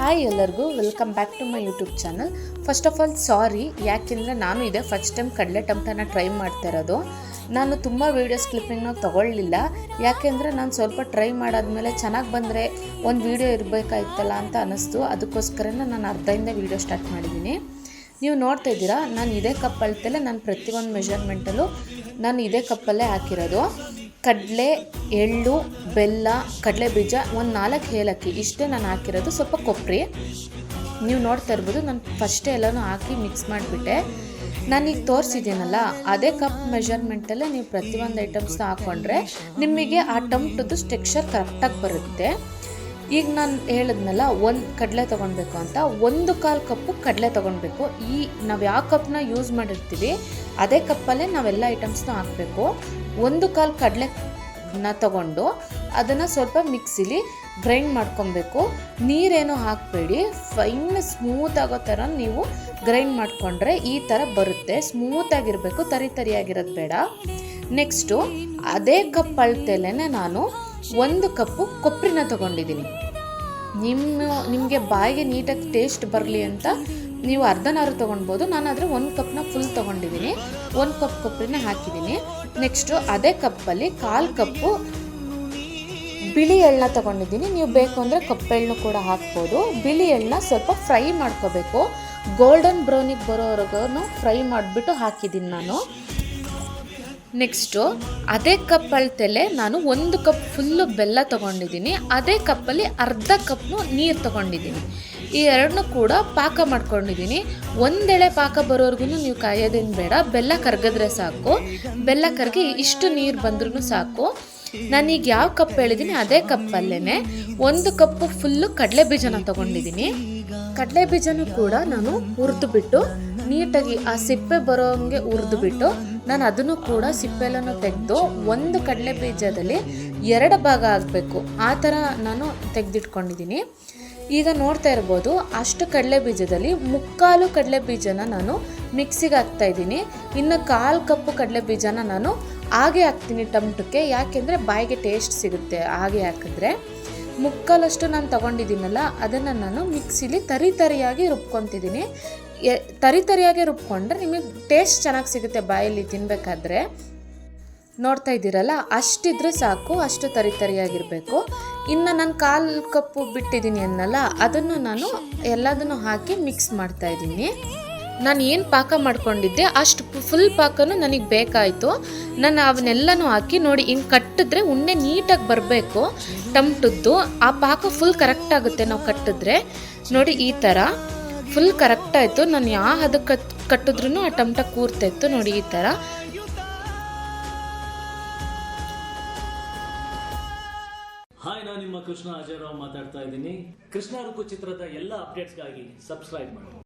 Hi ಎಲ್ಲರಿಗೂ welcome back to my YouTube channel first of all sorry ಯಾಕೆಂದರೆ ನಾನು ಇದೆ ಫಸ್ಟ್ ಟೈಮ್ ಕಡಲೆ ಟಮಟನ ಟ್ರೈ ಮಾಡ್ತಾ ಇರೋದು. ನಾನು ತುಂಬ ವೀಡಿಯೋಸ್ ಕ್ಲಿಪ್ಪಿಂಗ್ನ ತೊಗೊಳ್ಳಿಲ್ಲ. ಯಾಕೆಂದರೆ ನಾನು ಸ್ವಲ್ಪ ಟ್ರೈ ಮಾಡಾದ್ಮೇಲೆ ಚೆನ್ನಾಗಿ ಬಂದರೆ ಒಂದು ವೀಡಿಯೋ ಇರಬೇಕಾಯ್ತಲ್ಲ ಅಂತ ಅನ್ನಿಸ್ತು ಅದಕ್ಕೋಸ್ಕರನೇ ನಾನು ಅರ್ಧದಿಂದ ವೀಡಿಯೋ ಸ್ಟಾರ್ಟ್ ಮಾಡಿದ್ದೀನಿ ನೀವು ನೋಡ್ತಾ ಇದ್ದೀರಾ, ನಾನು ಇದೇ ಕಪ್ ಅಳ್ತಲ್ಲೇ ನಾನು ಪ್ರತಿಯೊಂದು ಮೆಷರ್ಮೆಂಟಲ್ಲೂ ನಾನು ಇದೇ ಕಪ್ಪಲ್ಲೇ ಹಾಕಿರೋದು. ಕಡಲೆ, ಎಳ್ಳು, ಬೆಲ್ಲ, ಕಡಲೆ ಬೀಜ ಒಂದು ನಾಲ್ಕು ಏಲಕ್ಕಿ. ಇಷ್ಟೇ ನಾನು ಹಾಕಿರೋದು. ಸ್ವಲ್ಪ ಕೊಬ್ಬರಿ ನೀವು ನೋಡ್ತಾ ಇರ್ಬೋದು, ನಾನು ಫಸ್ಟೇ ಎಲ್ಲನೂ ಹಾಕಿ ಮಿಕ್ಸ್ ಮಾಡಿಬಿಟ್ಟೆ. ನಾನೀಗ ತೋರಿಸಿದ್ದೀನಲ್ಲ, ಅದೇ ಕಪ್ ಮೆಷರ್ಮೆಂಟಲ್ಲೇ ನೀವು ಪ್ರತಿಯೊಂದು ಐಟಮ್ಸ್ನ ಹಾಕ್ಕೊಂಡ್ರೆ ನಿಮಗೆ ಆ ಟಮ್ಟದ್ದು ಟೆಕ್ಸ್ಚರ್ ಕರೆಕ್ಟಾಗಿ ಬರುತ್ತೆ. ಈಗ ನಾನು ಹೇಳಿದ್ನಲ್ಲ, ಒಂದು ಕಡಲೆ ತೊಗೊಳ್ಬೇಕು ಅಂತ. ಒಂದು ಕಾಲು ಕಪ್ಪು ಕಡಲೆ ತೊಗೊಳ್ಬೇಕು ಈ ನಾವು ಯಾವ ಕಪ್ನ ಯೂಸ್ ಮಾಡಿರ್ತೀವಿ, ಅದೇ ಕಪ್ಪಲ್ಲೇ ನಾವೆಲ್ಲ ಐಟಮ್ಸ್ನ ಹಾಕಬೇಕು. ಒಂದು ಕಾಲು ಕಡಲೆನ ತಗೊಂಡು ಅದನ್ನು ಸ್ವಲ್ಪ ಮಿಕ್ಸಿಲಿ ಗ್ರೈಂಡ್ ಮಾಡ್ಕೊಬೇಕು. ನೀರೇನು ಹಾಕಬೇಡಿ ಫೈನ್ ಸ್ಮೂತ್ ಆಗೋ ಥರ ನೀವು ಗ್ರೈಂಡ್ ಮಾಡಿಕೊಂಡ್ರೆ ಈ ಥರ ಬರುತ್ತೆ. ಸ್ಮೂತಾಗಿರಬೇಕು ತರಿ ತರಿಯಾಗಿರೋದು ಬೇಡ. ನೆಕ್ಸ್ಟು ಅದೇ ಕಪ್ ಅಳತೆಲೇ ನಾನು ಒಂದು ಕಪ್ಪು ಕೊಬ್ಬರಿನ ತೊಗೊಂಡಿದ್ದೀನಿ. ನಿಮ್ಮ, ನಿಮಗೆ ಬಾಯಿಗೆ ನೀಟಾಗಿ ಟೇಸ್ಟ್ ಬರಲಿ ಅಂತ ನೀವು ಅರ್ಧನಾರು ತೊಗೊಳ್ಬೋದು ನಾನು ಆದರೆ ಒಂದು ಕಪ್ನ ಫುಲ್ ತೊಗೊಂಡಿದ್ದೀನಿ. ಒಂದು ಕಪ್ ಕೊಬ್ಬರಿನ ಹಾಕಿದ್ದೀನಿ. ನೆಕ್ಸ್ಟು ಅದೇ ಕಪ್ಪಲ್ಲಿ ಕಾಲು ಕಪ್ಪು ಬಿಳಿ ಎಳ್ಳನ್ನ ತೊಗೊಂಡಿದ್ದೀನಿ. ನೀವು ಬೇಕು ಅಂದರೆ ಕಪ್ಪೆಳ್ಳನ್ನು ಕೂಡ ಹಾಕ್ಬೋದು. ಬಿಳಿ ಎಳ್ಳನ್ನ ಸ್ವಲ್ಪ ಫ್ರೈ ಮಾಡ್ಕೋಬೇಕು. ಗೋಲ್ಡನ್ ಬ್ರೌನಿಗೆ ಬರೋವರೆಗೂ ಫ್ರೈ ಮಾಡಿಬಿಟ್ಟು ಹಾಕಿದ್ದೀನಿ ನಾನು. ನೆಕ್ಸ್ಟು ಅದೇ ಕಪ್ ಅಳತೆಲೆ ನಾನು ಒಂದು ಕಪ್ ಫುಲ್ಲು ಬೆಲ್ಲ ತೊಗೊಂಡಿದ್ದೀನಿ. ಅದೇ ಕಪ್ಪಲ್ಲಿ ಅರ್ಧ ಕಪ್ನು ನೀರು ತೊಗೊಂಡಿದ್ದೀನಿ. ಈ ಎರಡನ್ನೂ ಕೂಡ ಪಾಕ ಮಾಡ್ಕೊಂಡಿದ್ದೀನಿ. ಒಂದೆಳೆ ಪಾಕ ಬರೋರ್ಗು ನೀವು ಕಾಯೋದೇನು ಬೇಡ. ಬೆಲ್ಲ ಕರ್ಗಿದ್ರೆ ಸಾಕು. ಬೆಲ್ಲ ಕರಗಿ ಇಷ್ಟು ನೀರು ಬಂದ್ರೂ ಸಾಕು. ನಾನೀಗ ಯಾವ ಕಪ್ ಹೇಳಿದ್ದೀನಿ ಅದೇ ಕಪ್ಪಲ್ಲೇ ಒಂದು ಕಪ್ಪು ಫುಲ್ಲು ಕಡಲೆ ಬೀಜನ ತೊಗೊಂಡಿದ್ದೀನಿ. ಕಡಲೆ ಬೀಜನೂ ಕೂಡ ನಾನು ಹುರಿದು ಬಿಟ್ಟು ನೀಟಾಗಿ ಆ ಸಿಪ್ಪೆ ಬರೋಂಗೆ ಹುರಿದು ಬಿಟ್ಟು ನಾನು ಅದನ್ನು ಕೂಡ ಸಿಪ್ಪೆಲ್ಲನೂ ತೆಗೆದು ಒಂದು ಕಡಲೆ ಬೀಜದಲ್ಲಿ ಎರಡು ಭಾಗ ಆಗಬೇಕು. ಆ ಥರ ನಾನು ತೆಗೆದಿಟ್ಕೊಂಡಿದ್ದೀನಿ. ಈಗ ನೋಡ್ತಾ ಇರ್ಬೋದು, ಅಷ್ಟು ಕಡಲೆ ಬೀಜದಲ್ಲಿ ಮುಕ್ಕಾಲು ಕಡಲೆ ಬೀಜನ ನಾನು ಮಿಕ್ಸಿಗೆ ಹಾಕ್ತಾ ಇದ್ದೀನಿ. ಇನ್ನು ಕಾಲು ಕಪ್ಪು ಕಡಲೆ ಬೀಜನ ನಾನು ಹಾಗೆ ಹಾಕ್ತೀನಿ ಟಮ್ಟಕ್ಕೆ. ಯಾಕೆಂದರೆ ಬಾಯಿಗೆ ಟೇಸ್ಟ್ ಸಿಗುತ್ತೆ ಹಾಗೆ ಹಾಕಿದ್ರೆ. ಮುಕ್ಕಾಲಷ್ಟು ನಾನು ತಗೊಂಡಿದ್ದೀನಲ್ಲ, ಅದನ್ನು ನಾನು ಮಿಕ್ಸಿಲಿ ತರಿ ತರಿಯಾಗಿ ರುಬ್ಕೊತಿದ್ದೀನಿ. ತರಿ ತರಿಯಾಗಿ ರುಬ್ಕೊಂಡ್ರೆ ನಿಮಗೆ ಟೇಸ್ಟ್ ಚೆನ್ನಾಗಿ ಸಿಗುತ್ತೆ ಬಾಯಲ್ಲಿ ತಿನ್ನಬೇಕಾದ್ರೆ ನೋಡ್ತಾ ಇದ್ದೀರಲ್ಲ, ಅಷ್ಟಿದ್ರೆ ಸಾಕು, ಅಷ್ಟು ತರಿ ತರಿಯಾಗಿರಬೇಕು. ಇನ್ನು ನಾನು ಕಾಲು ಕಪ್ಪು ಬಿಟ್ಟಿದ್ದೀನಿ ಅನ್ನಲ್ಲ, ಅದನ್ನು ನಾನು ಎಲ್ಲದನ್ನು ಹಾಕಿ ಮಿಕ್ಸ್ ಮಾಡ್ತಾ ಇದ್ದೀನಿ. ನಾನು ಏನು ಪಾಕ ಮಾಡ್ಕೊಂಡಿದ್ದೆ, ಅಷ್ಟು ಫುಲ್ ಪಾಕನೂ ನನಗೆ ಬೇಕಾಯಿತು. ನಾನು ಅವನ್ನೆಲ್ಲನೂ ಹಾಕಿ ನೋಡಿ, ಹಿಂಗೆ ಕಟ್ಟಿದ್ರೆ ಉಣ್ಣೆ ನೀಟಾಗಿ ಬರಬೇಕು, ಟಮ್ಟದ್ದು. ಆ ಪಾಕ ಫುಲ್ ಕರೆಕ್ಟ್ ಆಗುತ್ತೆ ನಾವು ಕಟ್ಟಿದ್ರೆ. ನೋಡಿ, ಈ ಥರ ಫುಲ್ ಕರೆಕ್ಟ್ ಆಯಿತು. ನಾನು ಯಾವ ಹದಕ್ಕೆ ಕಟ್ಟಿದ್ರೂ ಆ ಟಮಟ ಕೂರ್ತಾಯಿತ್ತು ನೋಡಿ ಈ ಥರ ಹಾಯ್ ನಾನು ನಿಮ್ಮ ಕೃಷ್ಣ ಅಜಯರಾವ್ ಮಾತಾಡ್ತಾ ಇದ್ದೀನಿ. ಕೃಷ್ಣ ರುಕು ಚಿತ್ರದ ಎಲ್ಲ ಅಪ್ಡೇಟ್ಸ್ಗಾಗಿ ಸಬ್ಸ್ಕ್ರೈಬ್ ಮಾಡಿ.